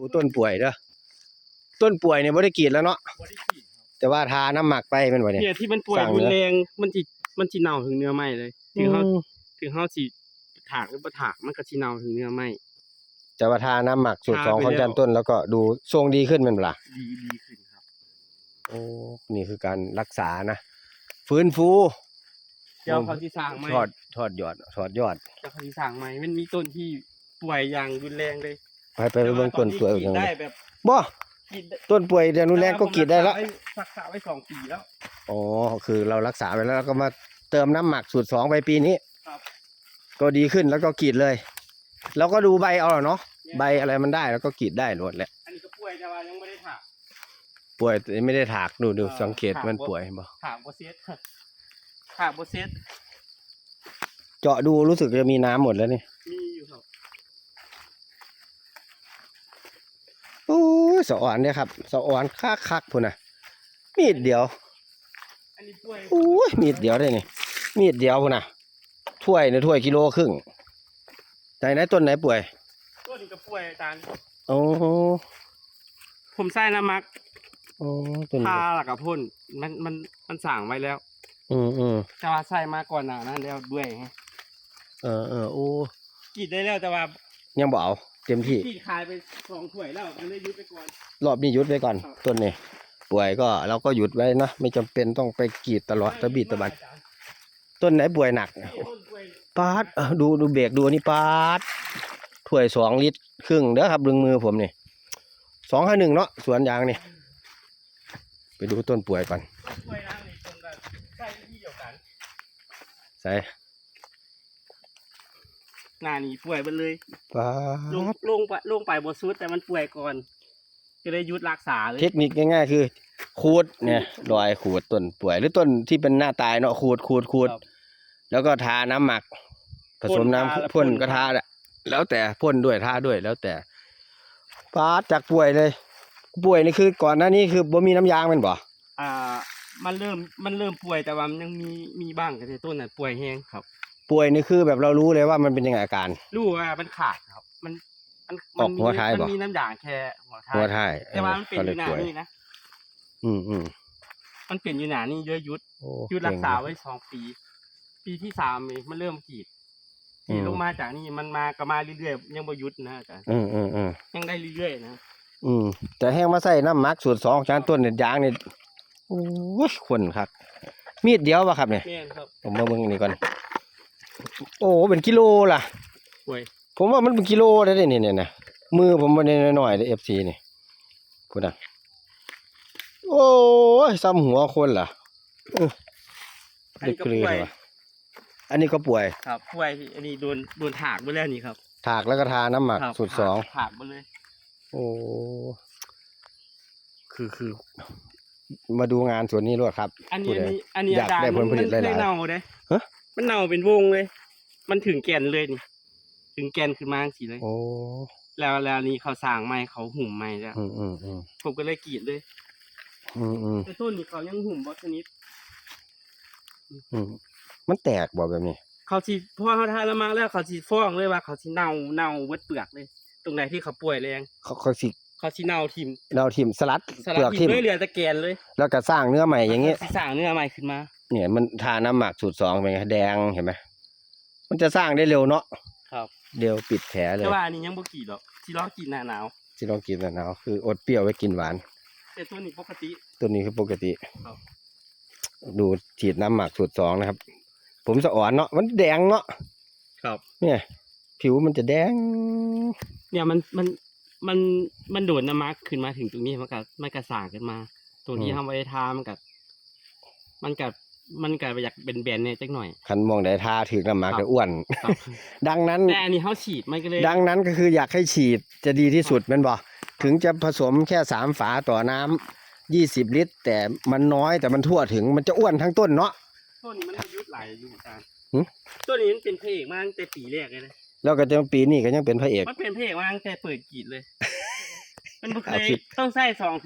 ดูต้นป่วยเด้อต้นป่วยเนี่ยบ่ได้กรีดแล้วเนาะบ่ได้ขีดครับแต่ว่าทาน้ำหมักไปเป็นบ่เนี่ยเนี่ยที่มันป่วยสั่งรุเนื้นอแรงมันสิมันสิเน่าถึงเนื้อไหม้เลยถึงเฮาอืมถึงเฮาสิถากหรือบ่ถากมันก็สิเน่าถึงเนื้อไหม้จะว่าทาน้ำหมักสูตรทาสองไปของแล้วจันต้นแล้วก็ดูทรงดีขึ้นแมันบ่ล่ะดีดีขึ้นครับโอ้นี่คือการรักษานะฟื้นฟูเดี๋ยวเขาสิสร้างใหม่ถอดถอดยอดถอดยอดเดี๋ยวเขาสิสร้างใหม่มันมีต้นที่ป่วยอย่างรุนแรงเลย ไปไปเบิ่งต้นป่วยแต่กันว่าตอนนี้กรีดได้เลยแบบบ่กรีดได้ต้นป่วยเดี๋ยวนุนแรงก็กรีดได้แล้ว รักษาไว้สองปีแล้ว อ๋อ คือเรารักษาไปแล้วเราก็มาเติมน้ำหมักสูตรสองไปปีนี้ครับ ก็ดีขึ้นแล้วก็กรีดเลย แล้วก็ดูใบเอาเหรอเนาะ ใบอะไรมันได้แล้วก็กรีดได้หมดแหละ อันนี้ก็ป่วยแต่ว่ายังไม่ได้ถากป่วยแต่ไม่ได้ถากดูดูเออสังเกตถากมันบ่ ป่วยบ่ถากบ่เซ็ตถากบ่เซ็ตเจาะดูรู้สึกจะมีน้ำหมดแล้วนี่ มีอยู่ครับ โอ้ย สะอ่อนเนี่ยครับสะอ่อนคักคักๆพุ่นน่ะมีดเดียวอันนี้ป่วยโอ้ยมีดเดียวได้นี่มีดเดียวพุ่นน่ะถ้วยในถ้วยกิโลครึ่งไหนไหนต้นไหนป่วยตัวนี้ก็ป่วยอาจารย์โอ้โหผมใส่น้ำมักโอ้ต้นทาหลักกับพ่นมันมันมันสั่งไว้แล้ว อืมอืมแต่ว่าใส่มาก่อนหน้านั้นแล้วด้วยไงเออเออโอ้กรีดได้แล้วแต่ว่ายังบ่เอา เต็มที่กรีดขายไปสองถ้วยแล้วมันเลยยุดไปก่อน รอบนี้หยุดไว้ก่อน ครับ ต้นนี้ป่วยก็เราก็หยุดไว้นะไม่จำเป็นต้องไปกรีดตลอดตะบีตะบันต้นไหนป่วยหนักนี่ต้นป่วยปาดเออดูดูเบรกดูอันนี่ปาดถ้วยสองลิตรครึ่งเด้อครับดึงมือผมนี่สองห้าหนึ่งเนาะสวนยางนี่ไปดูต้นป่วยก่อนต้นป่วยนะนี่ต้นแบบใส่ที่เดียวกันใส่ หน้านี่ป่วยไปเลยปาลงดลงไปลงไปบนสุดแต่มันป่วยก่อน ก็เลยยุดรักษาเลย เทคนิคง่ายๆคือ ขูดเนี่ยรอยขูดต้นป่วย หรือต้นที่เป็นหน้าตายเนาะขูดขูดขูด ครับแล้วก็ทาน้ำหมัก ผสมน้ำพ่นทาแล้วพ่นพ่น ก็ทาแหละแล้วแต่พ่นด้วยทาด้วยแล้วแต่ปาดจากป่วยเลย ป่วยนี่คือก่อนหน้านี้คือบ่มีน้ำยางแมันบ่ อ่า มันเริ่มมันเริ่มป่วยแต่ว่ามันยังมีมีบ้างแต่ต้นน่ะป่วยแห้งครับ ป่วยนี่คือแบบเรารู้เลยว่ามันเป็นยังไงอาการ รู้ว่ามันขาดครับ มันมันออกหัวท้ายมับ่มีน้ำยางแค่หัวท้ายหัวท้ายแต่ว่ามันเป็นก็อเลยยู่หนาป่วย นี่นะอืมอืมมันเป็นอยู่หนานี่เยอะยุดโอ้ยุดรักษาเงไว้สองปี ปีที่สามเองมันเริ่มกรีดอืมกรีดลงมาจากนี่มันมาก็มาเรื่อยๆยังบ่หยุดนะอาจารย์อืมอืมอืมยังได้เรื่อยๆนะอืมแต่แห้งมาใส่น้ำหมักสูตรสองจานต้นเนี่ยยางนี่โอ้ยคนครับ มีดเดียวป่ะครับเนี่ย แม่นครับ ผมมาเบิ่งนี่ก่อน โอ้เป็นกิโลล่ะป่วยผมว่ามันเป็นกิโลได้เนี่ยเนี่ยนะมือผมมันน้อยๆเลยเอฟซีนี่พูดนะโอ้ยซ้ำหัวคนล่ะอันนี้ก็เลืป่วยเหรออันนี้ก็ป่วยครับป่วย อันนี้โดนโดนถากไปแล้วนี่ครับ ถากแล้วก็ทาน้ำหมักครับสูตรสองถากไปเลย โอ้คือคือมาดูงานส่วนนี้รวดครับ อันพูนี้ดอันเลยนี้อันนี้อยากอาจารย์ได้ผลผลิตมันหลายๆเคเน่าเลยฮะ มันเน่าเป็นวงเลย มันถึงแก่นเลยนี่ถึงแก่นขึ้นมาสิเลย โอ้แล้วแล้วนี่เขาสร้างใหม่เขาหุ่มใหม่แล้วอืมอืมอืมผมก็เลยกรีดเลยอืมอืมแต่ต้นนี่เขายังหุ่มบอชนิดอืมมันแตกบ่แบบนี้ เขาสิพอเขาทานละมาแล้วเขาสิฟ้องเลยว่าเขาสิเน่าเน่าเวิดเปลือกเลย ตรงไหนที่เขาป่วยแรงเขาเขาสิ เขาสิเน่าทิมเราทิมสลัดสเปลืลัอกดทิทิมมเลยเหลือแต่แกนเลยแล้วก็สร้างเนื้อใหม่อย่างเงี้ยสิสร้างเนื้อใหม่ขึ้นมา เนี่ยมันทาน้ำหมักสูตรสองเป็นไงแดงเห็นไหมมันจะสร้างได้เร็วเนาะครับเดี๋ยวปิดแผลเลยแต่ว่าอันนี้ยังบ่กรีดหรอกสิรอกรีดหน้าหนาวที่ลองกินนะเนาะคืออดเปรี้ยวไว้กินหวาน แต่ต้นนี้ปกติ ตัวนี้คือปกติ ครับ ดูฉีดน้ำหมักสูตรสองนะครับ ผมสะอ่อนเนาะมันแดงเนาะครับ เนี่ย ผิวมันจะแดง เนี่ยมันมัน มันมันโดดน้ำมักขึ้นมาถึงตรงนี้มันก็มันก็สร้างขึ้นมาตัวที่อืมทำไว้ทามันก็มันก็มันก็อยากเป็นแบนๆเนี่ยจักหน่อย คันมองได้ทาถึงน้ำหมักครับจะอ้วนครับดังนั้นแต่อันนี้เขาฉีดมันก็เลยดังนั้นก็คืออยากให้ฉีดจะดีที่สุดแมันบอกถึงจะผสมแค่สามฝาต่อน้ำยี่สิบลิตร แต่มันน้อยแต่มันทั่วถึงมันจะอ้วนทั้งต้นเนาะ ต้นนี้มันอายุหลายอยู่อาจารย์หึ ต้นนี้มันเป็นพระเอกมาตั้งแต่ปีแรกเลยนะ แล้วก็จะปีนี้ก็ยังเป็นพระเอก มันเป็นพระเอกมาตั้งแต่เปิดกรีดเลย มันบ่เคเอายผิดต้องใส่สอง